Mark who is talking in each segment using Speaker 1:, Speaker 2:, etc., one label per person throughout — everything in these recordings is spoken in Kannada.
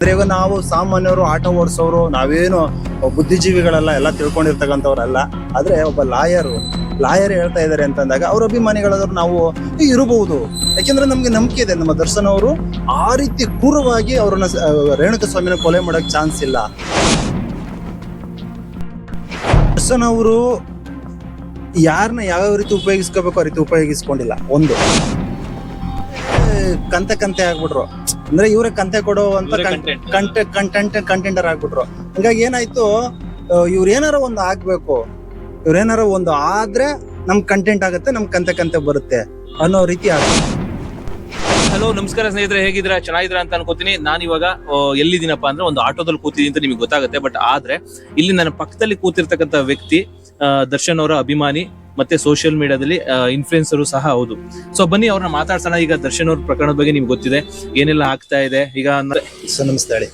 Speaker 1: ಅಂದ್ರೆ ನಾವು ಸಾಮಾನ್ಯರು ಆಟ ಓಡಿಸೋರು ನಾವೇನು ಬುದ್ಧಿಜೀವಿಗಳೆಲ್ಲ ಎಲ್ಲ ತಿಳ್ಕೊಂಡಿರ್ತಕ್ಕಂಥವ್ರಲ್ಲ ಆದ್ರೆ ಒಬ್ಬ ಲಾಯರು ಲಾಯರ್ ಹೇಳ್ತಾ ಇದ್ದಾರೆ ಅಂತಂದಾಗ ಅವ್ರ ಅಭಿಮಾನಿಗಳಾದ್ರು ನಾವು "ಏ, ಇರಬಹುದು. ಯಾಕೆಂದ್ರೆ ನಮ್ಗೆ ನಂಬಿಕೆ ಇದೆ. ನಮ್ಮ ದರ್ಶನ್ ಅವರು ಆ ರೀತಿ ಕ್ರೂರವಾಗಿ ಅವ್ರನ್ನ ರೇಣುಕ ಸ್ವಾಮಿನ ಕೊಲೆ ಮಾಡಕ್ ಚಾನ್ಸ್ ಇಲ್ಲ. ದರ್ಶನ್ ಅವರು ಯಾರನ್ನ ಯಾವ್ಯಾವ ರೀತಿ ಉಪಯೋಗಿಸ್ಕೋಬೇಕು ಆ ರೀತಿ ಉಪಯೋಗಿಸ್ಕೊಂಡಿಲ್ಲ. ಒಂದು. ಕಂತೆ ಕಂತೆ ಆಗ್ಬಿಟ್ರು. ಅಂದ್ರೆ ಇವರೇ ಕಂತೆ ಕೊಡೋ ಅಂತ
Speaker 2: ಇವ್ರೇ
Speaker 1: ಕಂಟೆಂಟ್ ಕಂಟೆಂಟರ್ ಆಗ್ಬಿಟ್ರು. ಹಂಗಾಗಿ ಏನಾಯ್ತು ಇವ್ರ ಏನಾರ ಒಂದು ಆಗ್ಬೇಕು. ಇವ್ರ ಏನಾರ ಒಂದು ಆದ್ರೆ ನಮ್ ಕಂಟೆಂಟ್ ಆಗುತ್ತೆ ನಮ್ ಕಂತೆ ಕಂತೆ ಬರುತ್ತೆ ಅನ್ನೋ ರೀತಿ ಆಗುತ್ತೆ
Speaker 2: ಹಲೋ ನಮಸ್ಕಾರ ಸ್ನೇಹಿತರೆ ಹೇಗಿದ್ರ ಚೆನ್ನಾಗಿದ್ರ ಅಂತ ಅನ್ಕೋತೀನಿ. ನಾನು ಇವಾಗ ಎಲ್ಲಿದ್ದೀನಪ್ಪ ಅಂದ್ರೆ ಒಂದು ಆಟೋದಲ್ಲಿ ಕೂತಿದ್ದೀನಿ ಅಂತ ನಿಮಗೆ ಗೊತ್ತಾಗುತ್ತೆ. ಬಟ್ ಆದ್ರೆ ಇಲ್ಲಿ ನನ್ನ ಪಕ್ಕದಲ್ಲಿ ಕೂತಿರ್ತಕ್ಕಂಥ ವ್ಯಕ್ತಿ ದರ್ಶನ್ ಅವರ ಅಭಿಮಾನಿ ಮತ್ತೆ ಸೋಷಿಯಲ್ ಮೀಡಿಯಾದಲ್ಲಿ ಇನ್ಫ್ಲುಯೆನ್ಸರು ಸಹ ಹೌದು. ಸೊ ಬನ್ನಿ ಅವ್ರನ್ನ ಮಾತಾಡ್ಸೋಣ. ಈಗ ದರ್ಶನ್ ಅವ್ರ ಪ್ರಕರಣದ ಬಗ್ಗೆ ನಿಮ್ಗೆ ಗೊತ್ತಿದೆ. ಏನೆಲ್ಲ ಆಗ್ತಾ ಇದೆ? ಈಗ
Speaker 1: ಸರ್ ನಮಸ್ತೆ ಹೇಳಿ.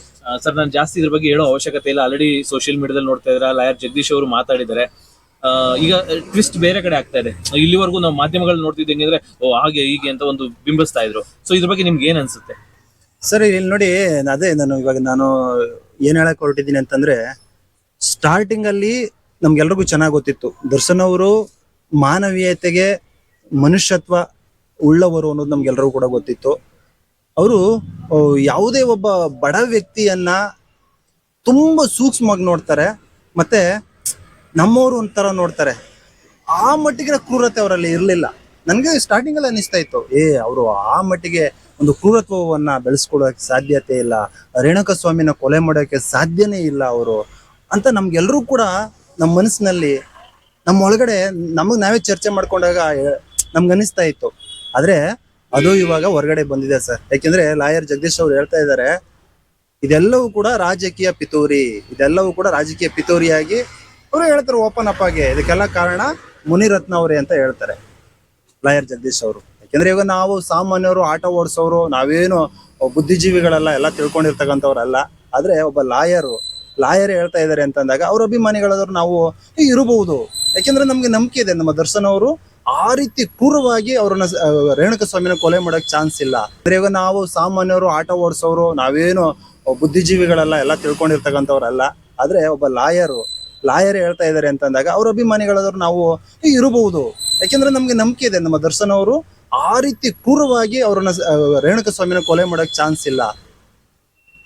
Speaker 2: ಸರ್ ನಾನು ಜಾಸ್ತಿ ಇದ್ರ ಬಗ್ಗೆ ಹೇಳೋ ಅವಶ್ಯಕತೆ ಇಲ್ಲ. ಆಲ್ರೆಡಿ ಸೋಷಿಯಲ್ ಮೀಡಿಯಾದಲ್ಲಿ ನೋಡ್ತಾ ಇದ್ರ ಲಾಯರ್ ಜಗದೀಶ್ ಅವರು ಮಾತಾಡಿದ್ದಾರೆ. ಈಗ ಟ್ವಿಸ್ಟ್ ಬೇರೆ ಕಡೆ ಆಗ್ತಾ ಇದೆ. ಇಲ್ಲಿವರೆಗೂ ನಾವು ಮಾಧ್ಯಮಗಳು ನೋಡ್ತಿದ್ದೆ ಹೆಂಗಿದ್ರೆ ಓ ಹಾಗೆ ಹೀಗೆ ಅಂತ ಒಂದು ಬಿಂಬಿಸ್ತಾ ಇದ್ರು. ಸೊ ಇದ್ರ ಬಗ್ಗೆ ನಿಮ್ಗೆ ಏನ್ ಅನ್ಸುತ್ತೆ?
Speaker 1: ಸರ್ ಇಲ್ಲಿ ನೋಡಿ ಅದೇ ನಾನು ಇವಾಗ ನಾನು ಏನ್ ಹೇಳಕ್ ಹೊರಟಿದ್ದೀನಿ ಅಂತಂದ್ರೆ ಸ್ಟಾರ್ಟಿಂಗ್ ಅಲ್ಲಿ ನಮ್ಗೆಲ್ರಿಗೂ ಚೆನ್ನಾಗಿ ಗೊತ್ತಿತ್ತು. ದರ್ಶನ್ ಅವರು ಮಾನವೀಯತೆಗೆ ಮನುಷ್ಯತ್ವ ಉಳ್ಳವರು ಅನ್ನೋದು ನಮ್ಗೆಲ್ರಿಗೂ ಕೂಡ ಗೊತ್ತಿತ್ತು. ಅವರು ಯಾವುದೇ ಒಬ್ಬ ಬಡ ವ್ಯಕ್ತಿಯನ್ನ ತುಂಬಾ ಸೂಕ್ಷ್ಮವಾಗಿ ನೋಡ್ತಾರೆ, ಮತ್ತೆ ನಮ್ಮವರು ಒಂಥರ ನೋಡ್ತಾರೆ. ಆ ಮಟ್ಟಿಗೆ ಕ್ರೂರತೆ ಅವರಲ್ಲಿ ಇರಲಿಲ್ಲ. ನನಗೆ ಸ್ಟಾರ್ಟಿಂಗ್ ಅಲ್ಲಿ ಅನಿಸ್ತಾ ಇತ್ತು. ಏ, ಅವರು ಆ ಮಟ್ಟಿಗೆ ಒಂದು ಕ್ರೂರತ್ವವನ್ನ ಬೆಳೆಸ್ಕೊಳ್ಳೋಕೆ ಸಾಧ್ಯತೆ ಇಲ್ಲ ರೇಣುಕ ಸ್ವಾಮಿನ ಕೊಲೆ ಮಾಡೋಕೆ ಸಾಧ್ಯನೇ ಇಲ್ಲ ಅವರು ಅಂತ ನಮ್ಗೆಲ್ರೂ ಕೂಡ ನಮ್ಮ ಮನಸ್ಸಿನಲ್ಲಿ, ನಮ್ಮ ಒಳಗಡೆ ನಮಗ್ ನಾವೇ ಚರ್ಚೆ ಮಾಡ್ಕೊಂಡಾಗ, ನಮ್ಗೆ ಅನಿಸ್ತಾ ಇತ್ತು. ಆದ್ರೆ, ಅದು ಇವಾಗ ಹೊರಗಡೆ ಬಂದಿದೆ ಸರ್. ಯಾಕೆಂದ್ರೆ, ಲಾಯರ್ ಜಗದೀಶ್ ಅವ್ರು ಹೇಳ್ತಾ ಇದ್ದಾರೆ, ಇದೆಲ್ಲವೂ ಕೂಡ ರಾಜಕೀಯ ಪಿತೂರಿ. ಇದೆಲ್ಲವೂ ಕೂಡ ರಾಜಕೀಯ ಪಿತೂರಿಯಾಗಿ ಅವರು ಹೇಳ್ತಾರೆ ಓಪನ್ ಅಪ್ ಆಗಿ. ಇದಕ್ಕೆಲ್ಲ ಕಾರಣ ಮುನಿರತ್ನ ಅವರೇ ಅಂತ ಹೇಳ್ತಾರೆ ಲಾಯರ್ ಜಗದೀಶ್ ಅವರು. ಯಾಕೆಂದ್ರೆ, ಇವಾಗ ನಾವು ಸಾಮಾನ್ಯರು, ಆಟ ಓಡಿಸೋರು, ನಾವೇನು ಬುದ್ಧಿಜೀವಿಗಳೆಲ್ಲ ಎಲ್ಲ ತಿಳ್ಕೊಂಡಿರ್ತಕ್ಕಂಥವ್ರಲ್ಲ. ಆದ್ರೆ, ಒಬ್ಬ ಲಾಯರು ಲಾಯರ್ ಹೇಳ್ತಾ ಇದ್ದಾರೆ ಅಂತಂದಾಗ ಅವ್ರ ಅಭಿಮಾನಿಗಳಾದ್ರು ನಾವು "ಏ, ಇರಬಹುದು. ಯಾಕೆಂದ್ರೆ ನಮ್ಗೆ ನಂಬಿಕೆ ಇದೆ. ನಮ್ಮ ದರ್ಶನ್ ಅವರು ಆ ರೀತಿ ಕ್ರೂರವಾಗಿ ಅವ್ರನ್ನ ರೇಣುಕ ಸ್ವಾಮಿನ ಕೊಲೆ ಮಾಡಕ್ ಚಾನ್ಸ್ ಇಲ್ಲ. ಅಂದ್ರೆ ಇವಾಗ ನಾವು ಸಾಮಾನ್ಯರು ಆಟ ಓಡಿಸೋರು ನಾವೇನು ಬುದ್ಧಿಜೀವಿಗಳೆಲ್ಲ ಎಲ್ಲ ತಿಳ್ಕೊಂಡಿರ್ತಕ್ಕಂಥವ್ರಲ್ಲ. ಆದ್ರೆ ಒಬ್ಬ ಲಾಯರು ಲಾಯರ್ ಹೇಳ್ತಾ ಇದ್ದಾರೆ ಅಂತಂದಾಗ ಅವ್ರ ಅಭಿಮಾನಿಗಳಾದ್ರು ನಾವು "ಏ, ಇರಬಹುದು. ಯಾಕೆಂದ್ರೆ ನಮ್ಗೆ ನಂಬಿಕೆ ಇದೆ. ನಮ್ಮ ದರ್ಶನ್ ಅವರು ಆ ರೀತಿ ಕ್ರೂರವಾಗಿ ಅವ್ರನ್ನ ರೇಣುಕ ಸ್ವಾಮಿನ ಕೊಲೆ ಮಾಡೋಕೆ ಚಾನ್ಸ್ ಇಲ್ಲ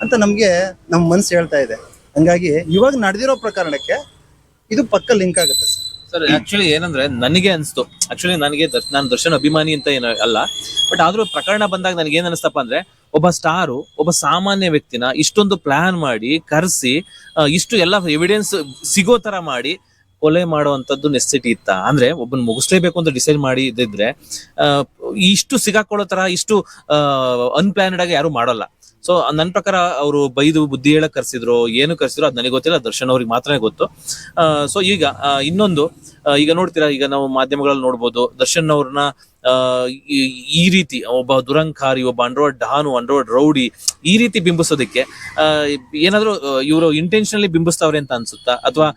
Speaker 1: ಅಂತ ನಮ್ಗೆ ನಮ್ಮ ಮನ್ಸು ಹೇಳ್ತಾ ಇದೆ. ಹಂಗಾಗಿ ಇವಾಗ ನಡೆದಿರೋ ಪ್ರಕರಣಕ್ಕೆ ಇದು ಪಕ್ಕ ಲಿಂಕ್ ಆಗುತ್ತೆ ಸರ್.
Speaker 2: ಸರ್ ಆಕ್ಚುಲಿ ಏನಂದ್ರೆ ನನಗೆ ಅನಿಸ್ತು. ಆಕ್ಚುಲಿ ನನಗೆ ನಾನು ದರ್ಶನ್ ಅಭಿಮಾನಿ ಅಂತ ಏನು ಅಲ್ಲ. ಬಟ್ ಆದ್ರೂ ಪ್ರಕರಣ ಬಂದಾಗ ನನಗೆ ಏನ್ ಅನಿಸ್ತಪ್ಪ ಅಂದ್ರೆ ಒಬ್ಬ ಸ್ಟಾರು, ಒಬ್ಬ ಸಾಮಾನ್ಯ ವ್ಯಕ್ತಿನ ಇಷ್ಟೊಂದು ಪ್ಲಾನ್ ಮಾಡಿ, ಕರೆಸಿ ಇಷ್ಟು ಎಲ್ಲ ಎವಿಡೆನ್ಸ್ ಸಿಗೋ ತರ ಮಾಡಿ ಕೊಲೆ ಮಾಡುವಂತದ್ದು ನೆಸೆಸಿಟಿ ಇತ್ತ. ಅಂದ್ರೆ ಒಬ್ಬನ್ ಮುಗಿಸ್ಲೇಬೇಕು ಅಂತ ಡಿಸೈಡ್ ಮಾಡಿ ಇದ್ದಿದ್ರೆ ಇಷ್ಟು ಸಿಗಾಕೊಳ್ಳೋ ತರ, ಇಷ್ಟು ಅನ್ಪ್ಲಾನ್ಡ್ ಆಗಿ ಯಾರು ಮಾಡಲ್ಲ. ಸೊ ನನ್ನ ಪ್ರಕಾರ ಅವರು ಬೈದು ಬುದ್ಧಿ ಹೇಳಕ್ ಕರ್ಸಿದ್ರು, ಏನು ಕರ್ಸಿದ್ರು ಅದು ನನಗೆ ಗೊತ್ತಿಲ್ಲ, ದರ್ಶನ್ ಅವ್ರಿಗೆ ಮಾತ್ರನೇ ಗೊತ್ತು. ಸೊ ಈಗ ಇನ್ನೊಂದು ಈಗ ನೋಡ್ತೀರಾ, ಈಗ ನಾವು ಮಾಧ್ಯಮಗಳಲ್ಲಿ ನೋಡ್ಬೋದು, ದರ್ಶನ್ ಅವ್ರನ್ನ ಈ- ರೀತಿ ಒಬ್ಬ ದುರಂಕಾರಿ, ಒಬ್ಬ ಅಂಡ್ರೋಡ್ ಡಾನು ಅಂಡ್ರೋಡ್ ರೌಡಿ, ಈ ರೀತಿ ಬಿಂಬಿಸೋದಕ್ಕೆ ಏನಾದರೂ ಇವರು ಇಂಟೆನ್ಷನಲಿ ಬಿಂಬಿಸ್ತಾವ್ರೆ ಅಂತ ಅನ್ಸುತ್ತಾ? ಅಥವಾ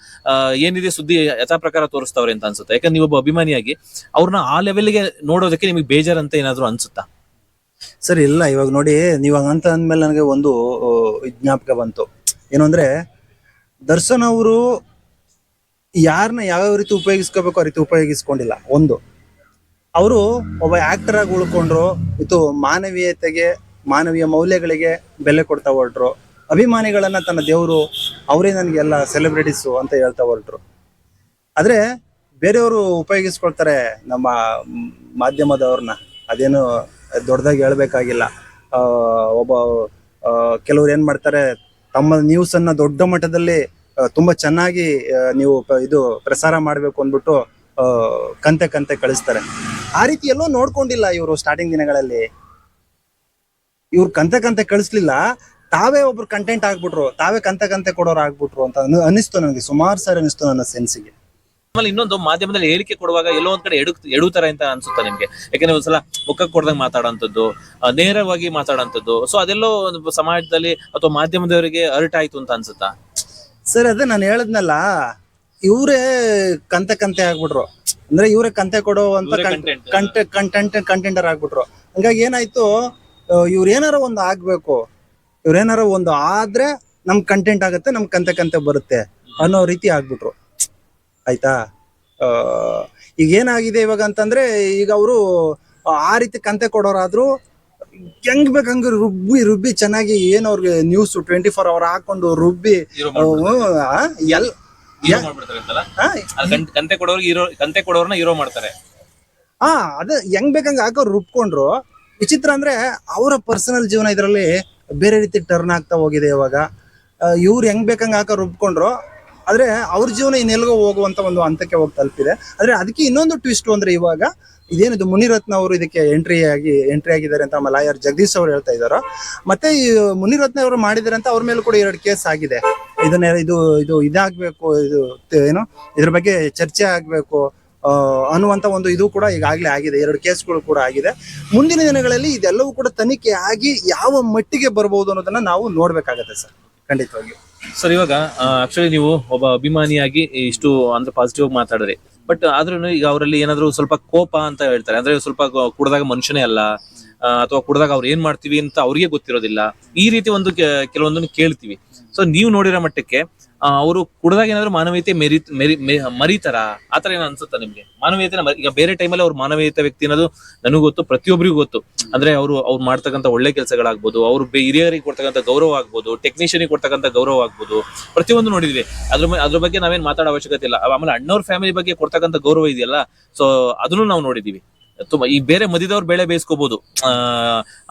Speaker 2: ಏನಿದೆ ಸುದ್ದಿ ಯಥಾ ಪ್ರಕಾರ ತೋರಿಸ್ತಾವ್ರೆ ಅಂತ ಅನ್ಸುತ್ತಾ? ಯಾಕಂದ್ರೆ ನೀವು ಒಬ್ಬ ಅಭಿಮಾನಿಯಾಗಿ ಅವ್ರನ್ನ ಆ ಲೆವೆಲ್ಗೆ ನೋಡೋದಕ್ಕೆ ನಿಮಗೆ ಬೇಜಾರ್ ಅಂತ ಏನಾದ್ರು ಅನ್ಸುತ್ತಾ?
Speaker 1: ಸರ್, ಇಲ್ಲ, ಇವಾಗ ನೋಡಿ, ನೀವು ಹಂಗಂತ ಅಂದ್ಮೇಲೆ ನನಗೆ ಒಂದು ವಿಜ್ಞಾಪಕ ಜ್ಞಾಪಕ ಬಂತು. ಏನು ಅಂದ್ರೆ, ದರ್ಶನ್ ಅವರು ಯಾರನ್ನ ಯಾವ್ಯಾವ ರೀತಿ ಉಪಯೋಗಿಸ್ಕೋಬೇಕು ಆ ರೀತಿ ಉಪಯೋಗಿಸ್ಕೊಂಡಿಲ್ಲ. ಒಂದು, ಅವರು ಒಬ್ಬ ಆಕ್ಟರ್ ಆಗಿ ಉಳ್ಕೊಂಡ್ರು, ಇದು ಮಾನವೀಯತೆಗೆ, ಮಾನವೀಯ ಮೌಲ್ಯಗಳಿಗೆ ಬೆಲೆ ಕೊಡ್ತಾ ಹೊರಟ್ರು. ಅಭಿಮಾನಿಗಳನ್ನ ತನ್ನ ದೇವರು, ಅವರೇ ನನಗೆಲ್ಲ ಸೆಲೆಬ್ರಿಟೀಸು ಅಂತ ಹೇಳ್ತಾ ಹೊರಟ್ರು. ಆದ್ರೆ, ಬೇರೆಯವರು ಉಪಯೋಗಿಸ್ಕೊಳ್ತಾರೆ ನಮ್ಮ ಮಾಧ್ಯಮದವ್ರನ್ನ. ಅದೇನು ದೊಡ್ಡದಾಗಿ ಹೇಳ್ಬೇಕಾಗಿಲ್ಲ. ಒಬ್ಬ ಕೆಲವ್ರು ಏನ್ ಮಾಡ್ತಾರೆ, ತಮ್ಮ ನ್ಯೂಸ್ ಅನ್ನ ದೊಡ್ಡ ಮಟ್ಟದಲ್ಲಿ ತುಂಬ ಚೆನ್ನಾಗಿ ನೀವು ಇದು ಪ್ರಸಾರ ಮಾಡ್ಬೇಕು ಅಂದ್ಬಿಟ್ಟು ಕಂತೆ ಕಂತೆ ಕಳಿಸ್ತಾರೆ. ಆ ರೀತಿ ಎಲ್ಲೋ ನೋಡ್ಕೊಂಡಿಲ್ಲ ಇವರು ಸ್ಟಾರ್ಟಿಂಗ್ ದಿನಗಳಲ್ಲಿ. ಇವ್ರು ಕಂತೆ ಕಂತೆ ಕಳಿಸ್ಲಿಲ್ಲ, ತಾವೇ ಒಬ್ರು ಕಂಟೆಂಟ್ ಆಗ್ಬಿಟ್ರು ತಾವೇ ಕಂತೆ ಕಂತೆ ಕೊಡೋರು ಆಗ್ಬಿಟ್ರು ಅಂತ ಅನ್- ಅನಿಸ್ತು ನನಗೆ, ಸುಮಾರು ಸಾರಿ ಅನಿಸ್ತು ನನ್ನ ಸೆನ್ಸಿಗೆ
Speaker 2: ಆಮೇಲೆ ಇನ್ನೊಂದು ಮಾಧ್ಯಮದಲ್ಲಿ ಹೇಳಿಕೆ ಕೊಡುವಾಗ ಎಲ್ಲೋ ಒಂದ್ ಕಡೆ ಎಡು ಎಡುತ್ತಾರೆ ಅಂತ ಅನ್ಸುತ್ತೆ ನಿಮ್ಗೆ? ಯಾಕಂದ್ರೆ ಒಂದ್ಸಲ ಮುಖಕ್ಕೆ ಕೊಡ್ದಂಗ್ ಮಾತಾಡೋಂಥದ್ದು ನೇರವಾಗಿ ಮಾತಾಡೋಂಥದ್ದು. ಸೊ ಅದೆಲ್ಲೋ ಒಂದು ಸಮಾಜದಲ್ಲಿ ಅಥವಾ ಮಾಧ್ಯಮದವರಿಗೆ ಅರ್ಟ್ ಆಯ್ತು ಅಂತ ಅನ್ಸುತ್ತಾ?
Speaker 1: ಸರ್ ಅದೇ ನಾನು ಹೇಳದ್ನಲ್ಲ ಇವರೇ ಕಂತೆ ಕಂತೆ ಆಗ್ಬಿಟ್ರು. ಅಂದ್ರೆ ಇವರೇ ಕಂತೆ ಕೊಡುವಂತ
Speaker 2: ಇವ್ರೇ
Speaker 1: ಕಂಟೆಂಟ್ ಕಂಟೆಂಟರ್ ಆಗ್ಬಿಟ್ರು. ಹಂಗಾಗಿ ಏನಾಯ್ತು ಇವ್ರ ಏನಾರ ಒಂದು ಆಗ್ಬೇಕು. ಇವ್ರೇನಾರ ಒಂದು ಆದ್ರೆ ನಮ್ ಕಂಟೆಂಟ್ ಆಗುತ್ತೆ ನಮ್ ಕಂತೆ ಕಂತೆ ಬರುತ್ತೆ ಅನ್ನೋ ರೀತಿ ಆಗ್ಬಿಟ್ರು. ಆಯ್ತಾ? ಈಗ ಏನಾಗಿದೆ ಇವಾಗ ಅಂತಂದ್ರೆ ಈಗ ಅವರು ಆ ರೀತಿ ಕಂತೆ ಕೊಡೋರಾದ್ರು ಹೆಂಗ್ ಬೇಕಂಗ ರುಬ್ಬಿ ರುಬ್ಬಿ ಚೆನ್ನಾಗಿ ಏನ್ ಅವ್ರಿಗೆ ನ್ಯೂಸ್ ಟ್ವೆಂಟಿ ಫೋರ್ ಅವರ್ ಹಾಕೊಂಡು ರುಬ್ಬಿ ಎಲ್
Speaker 2: ಕಂತೆ ಕೊಡೋರ್ಗೆ ಕಂತೆ ಕೊಡೋರ್ನ ಹೀರೋ ಮಾಡ್ತಾರೆ.
Speaker 1: ಆ ಅದ ಹೆಂಗ್ ಬೇಕಂಗ ಹಾಕೋರು ರುಬ್ಕೊಂಡ್ರು. ವಿಚಿತ್ರ ಅಂದ್ರೆ ಅವರ ಪರ್ಸನಲ್ ಜೀವನ ಇದರಲ್ಲಿ ಬೇರೆ ರೀತಿ ಟರ್ನ್ ಆಗ್ತಾ ಹೋಗಿದೆ ಇವಾಗ. ಇವ್ರು ಹೆಂಗ್ ಬೇಕಂಗ ಹಾಕೋ ರುಬ್ಕೊಂಡ್ರು. ಆದ್ರೆ ಅವ್ರ ಜೀವನ ಇನ್ನೆಲ್ಗೋ ಹೋಗುವಂತ ಒಂದು ಹಂತಕ್ಕೆ ಹೋಗಿ ತಲುಪಿದೆ. ಆದ್ರೆ ಅದಕ್ಕೆ ಇನ್ನೊಂದು ಟ್ವಿಸ್ಟ್ ಅಂದ್ರೆ ಇವಾಗ ಇದೇನಿದು ಮುನಿರತ್ನ ಅವರು ಇದಕ್ಕೆ ಎಂಟ್ರಿ ಆಗಿ ಎಂಟ್ರಿ ಆಗಿದ್ದಾರೆ ಅಂತ ನಮ್ಮ ಲಾಯರ್ ಜಗದೀಶ್ ಅವರು ಹೇಳ್ತಾ ಇದ್ದಾರೋ. ಮತ್ತೆ ಈ ಮುನಿರತ್ನ ಅವರು ಮಾಡಿದ್ದಾರೆ ಅಂತ ಅವ್ರ ಮೇಲೂ ಕೂಡ ಎರಡು ಕೇಸ್ ಆಗಿದೆ. ಇದನ್ನ ಇದು ಇದು ಇದಾಗಬೇಕು, ಇದು ಏನು, ಇದ್ರ ಬಗ್ಗೆ ಚರ್ಚೆ ಆಗ್ಬೇಕು ಅನ್ನುವಂಥ ಒಂದು ಇದು ಕೂಡ ಈಗಾಗಲೇ ಆಗಿದೆ. ಎರಡು ಕೇಸ್ಗಳು ಕೂಡ ಆಗಿದೆ. ಮುಂದಿನ ದಿನಗಳಲ್ಲಿ ಇದೆಲ್ಲವೂ ಕೂಡ ತನಿಖೆ ಆಗಿ ಯಾವ ಮಟ್ಟಿಗೆ ಬರ್ಬೋದು ಅನ್ನೋದನ್ನ ನಾವು ನೋಡಬೇಕಾಗತ್ತೆ ಸರ್. ಖಂಡಿತವಾಗಿ
Speaker 2: ಸರ್ ಇವಾಗ ಆಕ್ಚುಲಿ ನೀವು ಒಬ್ಬ ಅಭಿಮಾನಿಯಾಗಿ ಇಷ್ಟು ಅಂದ್ರೆ ಪಾಸಿಟಿವ್ ಆಗಿ ಮಾತಾಡಿದ್ರಿ. ಬಟ್ ಆದ್ರೂ ಈಗ ಅವರಲ್ಲಿ ಏನಾದ್ರು ಸ್ವಲ್ಪ ಕೋಪ ಅಂತ ಹೇಳ್ತಾರೆ. ಅಂದ್ರೆ ಸ್ವಲ್ಪ ಕುಡ್ದಾಗ ಮನುಷ್ಯನೇ ಅಲ್ಲ. ಅಥವಾ ಕುಡ್ದಾಗ ಅವ್ರು ಏನ್ ಮಾಡ್ತೀವಿ ಅಂತ ಅವ್ರಿಗೆ ಗೊತ್ತಿರೋದಿಲ್ಲ. ಈ ರೀತಿ ಒಂದು ಕೆಲವೊಂದನ್ನು ಕೇಳ್ತೀವಿ. ಸೊ ನೀವು ನೋಡಿರೋ ಮಟ್ಟಕ್ಕೆ ಅವರು ಕುಡ್ದಾಗ ಏನಾದ್ರು ಮಾನವೀಯತೆ ಮೆರಿ ಮೆರಿ ಮರಿತಾರ? ಆತರ ಏನೋ ಅನ್ಸುತ್ತಾ ನಿಮ್ಗೆ? ಮಾನವೀಯತೆ ಈಗ ಬೇರೆ ಟೈಮಲ್ಲಿ ಅವ್ರ ಮಾನವೀಯತೆ ವ್ಯಕ್ತಿ ಅನ್ನೋದು ನನಗೂ ಗೊತ್ತು ಪ್ರತಿಯೊಬ್ಬರಿಗೂ ಗೊತ್ತು. ಅಂದ್ರೆ ಅವರು, ಅವ್ರು ಮಾಡ್ತಕ್ಕಂಥ ಒಳ್ಳೆ ಕೆಲಸಗಳಾಗ್ಬೋದು, ಅವ್ರು ಹಿರಿಯರಿಗೆ ಕೊಡ್ತಕ್ಕಂಥ ಗೌರವ ಆಗ್ಬೋದು ಟೆಕ್ನಿಷಿಯನಿಗೆ ಕೊಡ್ತಕ್ಕಂಥ ಗೌರವ ಆಗ್ಬೋದು, ಪ್ರತಿಯೊಂದು ನೋಡಿದ್ವಿ. ಅದ್ರ ಅದ್ರ ಬಗ್ಗೆ ನಾವೇನ್ ಮಾತಾಡೋ ಅವಶ್ಯಕತೆ ಇಲ್ಲ. ಆಮೇಲೆ ಅಣ್ಣವ್ರ ಫ್ಯಾಮಿಲಿ ಬಗ್ಗೆ ಕೊಡ್ತಕ್ಕಂಥ ಗೌರವ ಇದೆಯಲ್ಲ? ಸೊ ಅದನ್ನು ನಾವು ನೋಡಿದೀವಿ ತುಂಬಾ ಈ ಬೇರೆ ಮದಿದವ್ರು ಬೆಳೆ ಬೇಯಿಸ್ಕೋಬಹುದು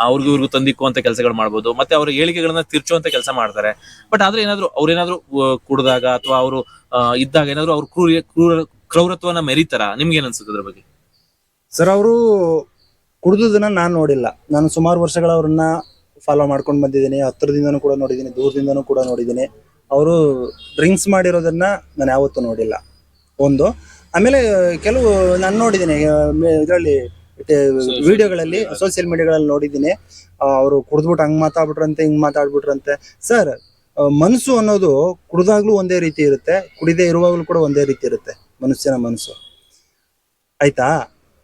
Speaker 2: ಅವ್ರಿಗೂ ಇವ್ರಿಗೂ ತಂದಿಕ್ಕುವಂತ ಕೆಲಸಗಳು ಮಾಡ್ಬೋದು, ಮತ್ತೆ ಅವ್ರ ಹೇಳಿಕೆಗಳನ್ನ ತಿರ್ಚುವಂತ ಕೆಲಸ ಮಾಡ್ತಾರೆ. ಬಟ್ ಆದ್ರೆ ಏನಾದ್ರು ಅವ್ರೇನಾದ್ರು ಕುಡ್ದಾಗ ಅಥವಾ ಅವರು ಇದ್ದಾಗ ಏನಾದ್ರು ಅವ್ರ ಕ್ರೂರ ಕ್ರೂರ, ಕ್ರೌರತ್ವನ ಮೆರೀತಾರ? ನಿಮ್ಗೆ ಏನ್ ಅನ್ಸುತ್ತೆ ಅದ್ರ ಬಗ್ಗೆ?
Speaker 1: ಸರ್, ಅವರು ಕುಡ್ದುದನ್ನ ನಾನು ನೋಡಿಲ್ಲ. ನಾನು ಸುಮಾರು ವರ್ಷಗಳ ಅವ್ರನ್ನ ಫಾಲೋ ಮಾಡ್ಕೊಂಡು ಬಂದಿದ್ದೀನಿ. ಹತ್ತಿರದಿಂದನೂ ಕೂಡ ನೋಡಿದ್ದೀನಿ, ದೂರದಿಂದನೂ ಕೂಡ ನೋಡಿದ್ದೀನಿ. ಅವರು ಡ್ರಿಂಕ್ಸ್ ಮಾಡಿರೋದನ್ನ ನಾನು ಯಾವತ್ತೂ ನೋಡಿಲ್ಲ. ಒಂದು. ಆಮೇಲೆ ಕೆಲವು ನಾನು ನೋಡಿದ್ದೀನಿ ಇದರಲ್ಲಿ ವಿಡಿಯೋಗಳಲ್ಲಿ ಸೋಷಿಯಲ್ ಮೀಡಿಯಾಗಳಲ್ಲಿ ನೋಡಿದ್ದೀನಿ. ಅವರು ಕುಡಿದ್ಬಿಟ್ಟು ಹಂಗ್ ಮಾತಾಡ್ಬಿಟ್ರಂತೆ ಹಿಂಗ್ ಮಾತಾಡ್ಬಿಟ್ರಂತೆ. ಸರ್ ಮನಸ್ಸು ಅನ್ನೋದು ಕುಡ್ದಾಗ್ಲೂ ಒಂದೇ ರೀತಿ ಇರುತ್ತೆ ಕುಡಿದೇ ಇರುವಾಗಲೂ ಕೂಡ ಒಂದೇ ರೀತಿ ಇರುತ್ತೆ ಮನುಷ್ಯನ ಮನಸ್ಸು. ಆಯ್ತಾ?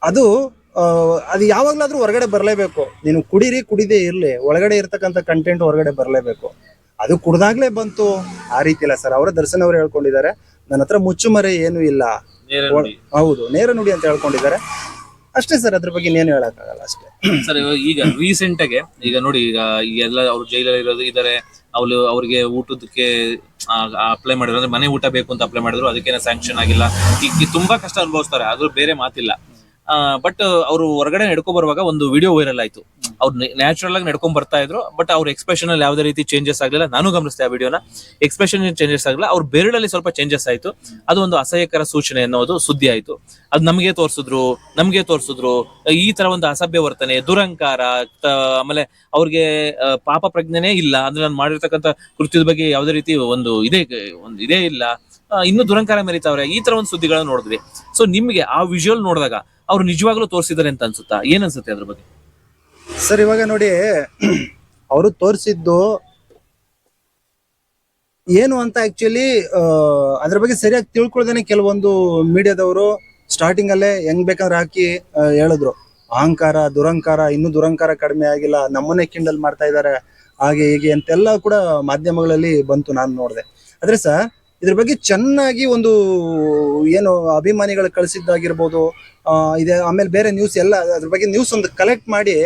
Speaker 1: ಅದು ಅದು ಯಾವಾಗ್ಲಾದ್ರೂ ಹೊರಗಡೆ ಬರಲೇಬೇಕು. ನೀನು ಕುಡಿರಿ ಕುಡಿದೇ ಇರಲಿ. ಒಳಗಡೆ ಇರ್ತಕ್ಕಂಥ ಕಂಟೆಂಟ್ ಹೊರಗಡೆ ಬರಲೇಬೇಕು. ಅದು ಕುಡ್ದಾಗ್ಲೇ ಬಂತು. ಆ ರೀತಿ ಇಲ್ಲ ಸರ್ ಅವರ ದರ್ಶನ ಅವರು ಹೇಳ್ಕೊಂಡಿದ್ದಾರೆ. ನನ್ನ ಹತ್ರ ಮುಚ್ಚುಮರೆ ಏನು ಇಲ್ಲ. ಹೌದು ನೇರ ನುಡಿ ಅಂತ ಹೇಳ್ಕೊಂಡಿದ್ದಾರೆ. ಅಷ್ಟೇ ಸರ್ ಅದ್ರ ಬಗ್ಗೆ ಇನ್ನೇನು ಹೇಳಕ್ಕಾಗಲ್ಲ ಅಷ್ಟೇ.
Speaker 2: ಸರ್ ಇವಾಗ ಈಗ ರೀಸೆಂಟ್ ಆಗಿ ಈಗ ನೋಡಿ ಈಗ ಎಲ್ಲ ಅವ್ರು ಜೈಲಲ್ಲಿ ಇರೋದು ಇದಾರೆ ಅವ್ರು ಅವ್ರಿಗೆ ಊಟದಕ್ಕೆ ಅಪ್ಲೈ ಮಾಡಿದ್ರು ಅಂದ್ರೆ ಮನೆ ಊಟ ಬೇಕು ಅಂತ ಅಪ್ಲೈ ಮಾಡಿದ್ರು ಅದಕ್ಕೇನೆ ಸ್ಯಾಂಕ್ಷನ್ ಆಗಿಲ್ಲ. ಈಗ ಈಗ ತುಂಬಾ ಕಷ್ಟ ಅನುಭವಿಸ್ತಾರೆ ಆದ್ರೂ ಬೇರೆ ಮಾತಿಲ್ಲ. ಬಟ್ ಅವರು ಹೊರಗಡೆ ನಡ್ಕೊ ಬರುವಾಗ ಒಂದು ವಿಡಿಯೋ ವೈರಲ್ ಆಯ್ತು. ಅವ್ರು ನ್ಯಾಚುರಲ್ ಆಗಿ ನಡ್ಕೊಂಡ್ ಬರ್ತಾ ಇದ್ರು ಬಟ್ ಅವ್ರ ಎಕ್ಸ್ಪ್ರೆಷನ್ ಅಲ್ಲಿ ಯಾವ್ದೇ ರೀತಿ ಚೇಂಜಸ್ ಆಗಲಿಲ್ಲ. ನಾನು ಗಮನಿಸಿದೆ ಆ ವಿಡಿಯೋನ ಎಕ್ಸ್ಪ್ರೆಷನ್ ಚೇಂಜಸ್ ಆಗಲಿಲ್ಲ. ಅವ್ರ ಬೆರಳಲ್ಲಿ ಸ್ವಲ್ಪ ಚೇಂಜಸ್ ಆಯ್ತು. ಅದು ಒಂದು ಅಸಹ್ಯಕರ ಸೂಚನೆ ಅನ್ನೋದು ಸುದ್ದಿ ಆಯ್ತು. ಅದು ನಮಗೆ ತೋರಿಸಿದ್ರು ನಮಗೆ ತೋರಿಸಿದ್ರು. ಈ ತರ ಒಂದು ಅಸಭ್ಯ ವರ್ತನೆ, ದುರಂಕಾರ ಆಮೇಲೆ ಅವ್ರಿಗೆ ಪಾಪ ಪ್ರಜ್ಞೆನೇ ಇಲ್ಲ. ಅಂದ್ರೆ ನಾನು ಮಾಡಿರ್ತಕ್ಕಂಥ ಕೃತ್ಯದ ಬಗ್ಗೆ ಯಾವ್ದೇ ರೀತಿ ಒಂದು ಇದೇ ಒಂದು ಇದೇ ಇಲ್ಲ. ಇನ್ನು ಇನ್ನೂ ದುರಂಕಾರ ಮೆರಿತಾವ್ರೆ ಈ ತರ ಒಂದು ಸುದ್ದಿಗಳನ್ನ ನೋಡಿದ್ವಿ. ಸೊ ನಿಮ್ಗೆ ಆ ವಿಜುವಲ್ ನೋಡಿದಾಗ ಅವ್ರು ನಿಜವಾಗ್ಲೂ ತೋರಿಸಿದಾರೆ ಅಂತ ಅನ್ಸುತ್ತಾ? ಏನ್ ಅನ್ಸುತ್ತೆ ಅದ್ರ ಬಗ್ಗೆ?
Speaker 1: ಸರ್, ಇವಾಗ ನೋಡಿ, ಅವರು ತೋರಿಸಿದ್ದು ಏನು ಅಂತ ಆಕ್ಚುಲಿ ಅದ್ರ ಬಗ್ಗೆ ಸರಿಯಾಗಿ ತಿಳ್ಕೊಳ್ದೇನೆ ಕೆಲವೊಂದು ಮೀಡಿಯಾದವರು ಸ್ಟಾರ್ಟಿಂಗ್ ಅಲ್ಲೇ ಹೆಂಗ್ ಬೇಕಂದ್ರೆ ಹಾಕಿ ಹೇಳಿದ್ರು. ಅಹಂಕಾರ ದುರಂಕಾರ ಇನ್ನೂ ದುರಂಕಾರ ಕಡಿಮೆ ಆಗಿಲ್ಲ, ನಮ್ಮನ್ನೇ ಕಿಂಡಲ್ ಮಾಡ್ತಾ ಇದ್ದಾರೆ, ಹಾಗೆ ಹೀಗೆ ಅಂತೆಲ್ಲ ಕೂಡ ಮಾಧ್ಯಮಗಳಲ್ಲಿ ಬಂತು ನಾನು ನೋಡಿದೆ. ಆದ್ರೆ ಸರ್, ಇದ್ರ ಬಗ್ಗೆ ಚೆನ್ನಾಗಿ ಒಂದು ಏನು ಅಭಿಮಾನಿಗಳು ಕಳಿಸಿದ್ದಾಗಿರ್ಬೋದು ಇದೆ, ಆಮೇಲೆ ಬೇರೆ ನ್ಯೂಸ್ ಎಲ್ಲ, ಅದ್ರ ಬಗ್ಗೆ ನ್ಯೂಸ್ ಒಂದು ಕಲೆಕ್ಟ್ ಮಾಡಿ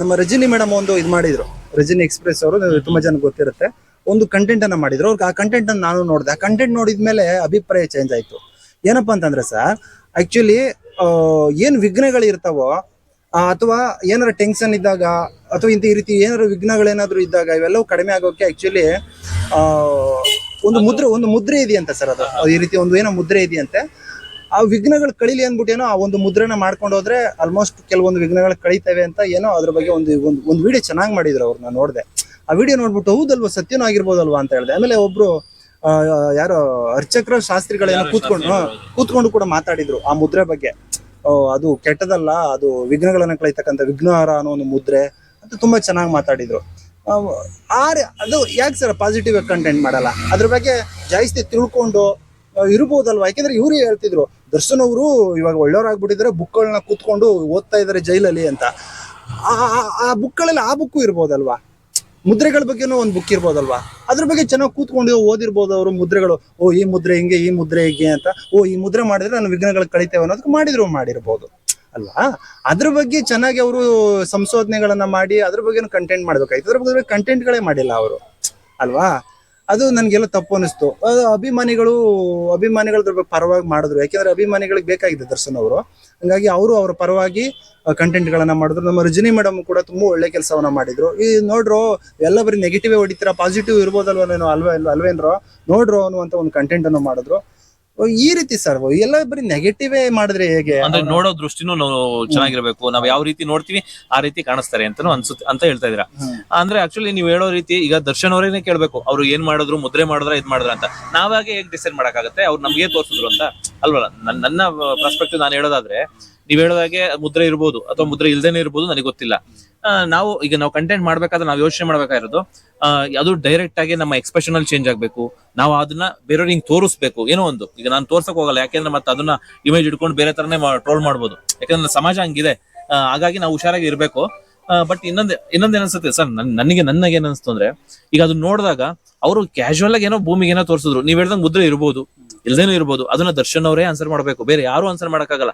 Speaker 1: ನಮ್ಮ ರಜನಿ ಮೇಡಮ್ ಒಂದು ಇದು ಮಾಡಿದ್ರು. ರಜನಿ ಎಕ್ಸ್ಪ್ರೆಸ್ ಅವರು ತುಂಬಾ ಜನ ಗೊತ್ತಿರುತ್ತೆ. ಒಂದು ಕಂಟೆಂಟ್ ಅನ್ನ ಮಾಡಿದ್ರು. ಅವ್ರಿಗೆ ಆ ಕಂಟೆಂಟ್ ಅನ್ನ ನಾನು ನೋಡಿದೆ. ಆ ಕಂಟೆಂಟ್ ನೋಡಿದ್ಮೇಲೆ ಅಭಿಪ್ರಾಯ ಚೇಂಜ್ ಆಯ್ತು. ಏನಪ್ಪಾ ಅಂತಂದ್ರೆ ಸರ್ ಆಕ್ಚುಲಿ ಏನ್ ವಿಘ್ನಗಳು ಇರ್ತಾವೋ ಅಥವಾ ಏನಾರ ಟೆನ್ಷನ್ ಇದ್ದಾಗ, ಅಥವಾ ಇಂಥ ಈ ರೀತಿ ಏನಾರ ವಿಘ್ನಗಳೇನಾದ್ರು ಇದ್ದಾಗ, ಇವೆಲ್ಲವೂ ಕಡಿಮೆ ಆಗೋಕೆ ಆಕ್ಚುಲಿ ಒಂದು ಮುದ್ರೆ ಒಂದು ಮುದ್ರೆ ಇದೆಯಂತೆ ಸರ್ ಅದು ಈ ರೀತಿ ಒಂದು ಏನೋ ಮುದ್ರೆ ಇದೆಯಂತೆ. ಆ ವಿಘ್ನಗಳು ಕಳೀಲಿ ಅಂದ್ಬಿಟ್ಟೇನೋ ಆ ಒಂದು ಮುದ್ರೆನ ಮಾಡ್ಕೊಂಡು ಹೋದ್ರೆ ಆಲ್ಮೋಸ್ಟ್ ಕೆಲವೊಂದು ವಿಘ್ನಗಳು ಕಳೀತವೆ ಅಂತ ಏನೋ ಅದ್ರ ಬಗ್ಗೆ ಒಂದು ಒಂದು ಒಂದು ವಿಡಿಯೋ ಚೆನ್ನಾಗಿ ಮಾಡಿದ್ರು ಅವ್ರು ನಾನು ನೋಡಿದೆ. ಆ ವಿಡಿಯೋ ನೋಡ್ಬಿಟ್ಟು ಹೌದಲ್ವಾ ಸತ್ಯನೂ ಆಗಿರ್ಬೋದಲ್ವಾ ಅಂತ ಹೇಳಿದೆ. ಆಮೇಲೆ ಒಬ್ರು ಯಾರು ಅರ್ಚಕ್ರ ಶಾಸ್ತ್ರಿಗಳೇನೋ ಕೂತ್ಕೊಂಡು ಕೂತ್ಕೊಂಡು ಕೂಡ ಮಾತಾಡಿದ್ರು ಆ ಮುದ್ರೆ ಬಗ್ಗೆ. ಓ, ಅದು ಕೆಟ್ಟದಲ್ಲ ಅದು ವಿಘ್ನಗಳನ್ನ ಕಳೀತಕ್ಕಂಥ ವಿಘ್ನಹಾರ ಅನ್ನೋ ಒಂದು ಮುದ್ರೆ ಅಂತ ತುಂಬಾ ಚೆನ್ನಾಗಿ ಮಾತಾಡಿದ್ರು. ಆ, ಆ ಅದು ಯಾಕೆ ಸರ್ ಪಾಸಿಟಿವ್ ಕಂಟೆಂಟ್ ಮಾಡಲ್ಲ? ಅದ್ರ ಬಗ್ಗೆ ಜಾಸ್ತಿ ತಿಳ್ಕೊಂಡು ಇರ್ಬೋದಲ್ವಾ? ಯಾಕೆಂದ್ರೆ ಇವರು ಹೇಳ್ತಿದ್ರು ದರ್ಶನ್ ಅವರು ಇವಾಗ ಒಳ್ಳೆಯವ್ರಾಗ್ಬಿಟ್ಟಿದ್ರೆ ಬುಕ್ಗಳನ್ನ ಕೂತ್ಕೊಂಡು ಓದ್ತಾ ಇದಾರೆ ಜೈಲಲ್ಲಿ ಅಂತ. ಆ ಬುಕ್ಗಳಲ್ಲಿ ಆ ಬುಕ್ಕು ಇರ್ಬೋದಲ್ವಾ? ಮುದ್ರೆಗಳ ಬಗ್ಗೆನೂ ಒಂದು ಬುಕ್ ಇರ್ಬೋದಲ್ವಾ? ಅದ್ರ ಬಗ್ಗೆ ಚೆನ್ನಾಗಿ ಕೂತ್ಕೊಂಡು ಓದಿರ್ಬೋದು ಅವರು ಮುದ್ರೆಗಳು. ಓ, ಈ ಮುದ್ರೆ ಹಿಂಗೆ, ಈ ಮುದ್ರೆ ಹಿಂಗೆ ಅಂತ. ಓ, ಈ ಮುದ್ರೆ ಮಾಡಿದ್ರೆ ನಾನು ವಿಘ್ನಗಳು ಕಳಿತೇವೆ ಅನ್ನೋದಕ್ಕೆ ಮಾಡಿದ್ರು ಮಾಡಿರ್ಬೋದು. ಅಲ್ವಾ? ಅದ್ರ ಬಗ್ಗೆ ಚೆನ್ನಾಗಿ ಅವರು ಸಂಶೋಧನೆಗಳನ್ನ ಮಾಡಿ ಅದ್ರ ಬಗ್ಗೆ ಕಂಟೆಂಟ್ ಮಾಡ್ಬೇಕಾಯ್ತು. ಅದ್ರ ಬಗ್ಗೆ ಕಂಟೆಂಟ್ಗಳೇ ಮಾಡಿಲ್ಲ ಅವರು. ಅಲ್ವಾ? ಅದು ನನ್ಗೆಲ್ಲ ತಪ್ಪು ಅನಿಸ್ತು. ಅಭಿಮಾನಿಗಳು, ಅಭಿಮಾನಿಗಳ ಪರವಾಗಿ ಮಾಡಿದ್ರು. ಯಾಕೆಂದ್ರೆ ಅಭಿಮಾನಿಗಳಿಗೆ ಬೇಕಾಗಿದೆ ದರ್ಶನ್ ಅವರು. ಹಂಗಾಗಿ ಅವರು ಅವರ ಪರವಾಗಿ ಕಂಟೆಂಟ್ ಗಳನ್ನ ಮಾಡಿದ್ರು. ನಮ್ಮ ರಜನಿ ಮೇಡಮ್ ಕೂಡ ತುಂಬಾ ಒಳ್ಳೆ ಕೆಲಸವನ್ನ ಮಾಡಿದ್ರು. ಈ ನೋಡ್ರು, ಎಲ್ಲ ಬರೀ ನೆಗೆಟಿವ್ ಹೊಡಿತೀರಾ ಪಾಸಿಟಿವ್ ಇರ್ಬೋದಲ್ವ ಅಲ್ವೇ, ಅಲ್ವೇನ್ರೋ, ನೋಡ್ರು ಅನ್ನುವಂತ ಒಂದು ಕಂಟೆಂಟ್ ಅನ್ನು ಮಾಡಿದ್ರು. ಈ ರೀತಿ ಸರ್ ಎಲ್ಲ ಬರೀ ನೆಗೆಟಿವ್ ಮಾಡಿದ್ರೆ ಹೇಗೆ?
Speaker 2: ಅಂದ್ರೆ ನೋಡೋ ದೃಷ್ಟಿನೂ ನಾವು ಚೆನ್ನಾಗಿರ್ಬೇಕು ನಾವ್ ಯಾವ ರೀತಿ ನೋಡ್ತೀವಿ ಆ ರೀತಿ ಕಾಣಿಸ್ತಾರೆ ಅಂತಾನು ಅನ್ಸುತ್ತೆ ಅಂತ ಹೇಳ್ತಾ ಇದೀರಾ ಅಂದ್ರೆ ಆಕ್ಚುಲಿ ನೀವು ಹೇಳೋ ರೀತಿ ಈಗ ದರ್ಶನ್ ಅವರೇನೆ ಕೇಳ್ಬೇಕು ಅವ್ರು ಏನ್ ಮಾಡಿದ್ರು ಮುದ್ರೆ ಮಾಡಿದ್ರ ಇದ್ ಮಾಡಿದ್ರ ಅಂತ. ನಾವಾಗೆ ಹೇಗ್ ಡಿಸೈಡ್ ಮಾಡಕ್ಕಾಗತ್ತೆ? ಅವ್ರು ನಮ್ಗೆ ತೋರ್ಸಿದ್ರು ಅಂತ. ಅಲ್ವಲ್ಲ ನನ್- ನನ್ನ ಪರ್ಸ್ಪೆಕ್ಟಿವ್ ನಾನು ಹೇಳೋದಾದ್ರೆ ನೀವ್ ಹೇಳೋದಾಗೆ ಮುದ್ರೆ ಇರ್ಬೋದು ಅಥವಾ ಮುದ್ರೆ ಇಲ್ದೇನೆ ಇರ್ಬೋದು, ನನಗೆ ಗೊತ್ತಿಲ್ಲ. ನಾವು ಈಗ ನಾವು ಕಂಟೆಂಟ್ ಮಾಡ್ಬೇಕಾದ್ರೆ ನಾವು ಯೋಚನೆ ಮಾಡ್ಬೇಕಾಗಿರೋದು ಅದು ಡೈರೆಕ್ಟ್ ಆಗಿ ನಮ್ಮ ಎಕ್ಸ್ಪ್ರೆಷನ್ ಅಲ್ಲಿ ಚೇಂಜ್ ಆಗ್ಬೇಕು. ನಾವು ಅದನ್ನ ಬೇರೆಯವ್ರಿಗೆ ಹಿಂಗ್ ತೋರಿಸ್ಬೇಕು. ಏನೋ ಒಂದು. ಈಗ ನಾನು ತೋರ್ಸಕ್ ಹೋಗಲ್ಲ, ಯಾಕೆಂದ್ರೆ ಮತ್ತೆ ಅದನ್ನ ಇಮೇಜ್ ಇಟ್ಕೊಂಡು ಬೇರೆ ತರನೇ ಟ್ರೋಲ್ ಮಾಡ್ಬೋದು. ಯಾಕಂದ್ರೆ ಸಮಾಜ ಹಂಗಿದೆ. ಹಾಗಾಗಿ ನಾವು ಹುಷಾರಾಗಿ ಇರ್ಬೇಕು. ಬಟ್ ಇನ್ನೊಂದ್ ಇನ್ನೊಂದ್ ಏನಿಸುತ್ತೆ ಸರ್ ನನಗೆ ನನಗೆ ಏನ್ ಅನ್ಸ್ತು ಅಂದ್ರೆ, ಈಗ ಅದನ್ನ ನೋಡಿದಾಗ ಅವರು ಕ್ಯಾಶುವಲ್ ಆಗಿ ಏನೋ ಭೂಮಿಗೆ ಏನೋ ತೋರಿಸಿದ್ರು. ನೀವ್ ಹೇಳ್ದಂಗ್ ಮುದ್ರೆ ಇರ್ಬೋದು, ಇಲ್ದೇನೂ ಇರ್ಬೋದು. ಅದನ್ನ ದರ್ಶನ್ ಅವರೇ ಆನ್ಸರ್ ಮಾಡ್ಬೇಕು. ಬೇರೆ ಯಾರು ಆನ್ಸರ್ ಮಾಡಕ್ಕಾಗಲ್ಲ.